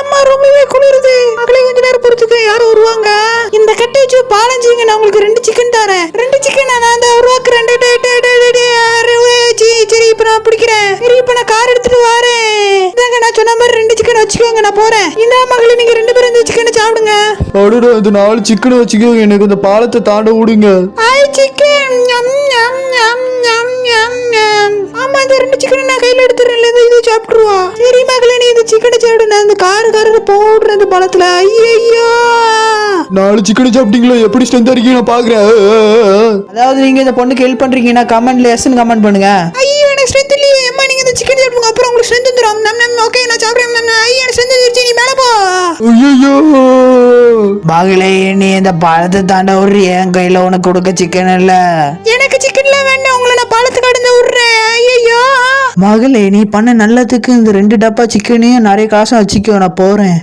அம்மா ரொம்பவே குளிருது. மகளே கொஞ்ச நேரம் பொறுத்துக்க யாரும் வருவாங்க. இந்த கட்டை வச்சு பாலஞ்சிங்க நான் உங்களுக்கு ரெண்டு சிக்கன் தரேன். ரெண்டு சிக்கன் நான் அந்த உருவாக்குறேன். டே, டே, டே, டே, டே, டே, அரே, ஓ, சரி சரி இப்ப நான் பிடிக்கிறேன். சரி இப்ப நான் கார் எடுத்துட்டு வரேன். இதாங்க நான் சொன்ன மாதிரி ரெண்டு சிக்கன் வச்சுக்கோங்க நான் போறேன். இந்த மகளே நீங்க ரெண்டு பேரும் இந்த சிக்கனை சாப்பிடுங்க. அடடா இந்த நாலு சிக்கனை வச்சுக்கோங்க. எனக்கு இந்த பாலத்தை தாண்ட விடுங்க ஐ சிக்கன் சிக்கனை சாப்பிடு நான் இந்த காரு காரு போடுறேன் இந்த பழத்துல. ஐயோ நாலு சிக்கனை சாப்பிட்டீங்களா? எப்படி ஸ்ட்ரென்த் இருக்கீங்க? நான் பாக்குறேன். அதாவது நீங்க இந்த பொண்ணுக்கு ஹெல்ப் பண்றீங்கன்னா கமெண்ட்ல எஸ்ன்னு கமெண்ட் பண்ணுங்க. ஐயோ எனக்கு ஸ்ட்ரென்த் இல்லையே. அம்மா நீங்க இந்த சிக்கன் சாப்பிடுங்க. அப்புறம் உங்களுக்கு ஸ்ட்ரென்த் வந்துடும் நம் நம் ஓகே நான் சாப்பிடுறேன். நம். ஐயோ எனக்கு ஸ்ட்ரென்த் வந்துருச்சு. நீ மேல போ. ஐயோ மகளே நீ இந்த பழத்தை தாண்ட ஒரு என் கையில உனக்கு கொடுக்க சிக்கன் இல்ல. எனக்கு சிக்கன்ல வேண்டாம். உங்களை நான் பழத்தை கடந்து விடுறேன் ஐயோ மகளே நீ பண்ண நல்லதுக்கு இந்த ரெண்டு டப்பா சிக்கனையும் நிறைய காசும் வச்சுக்கோ நான் போறேன்.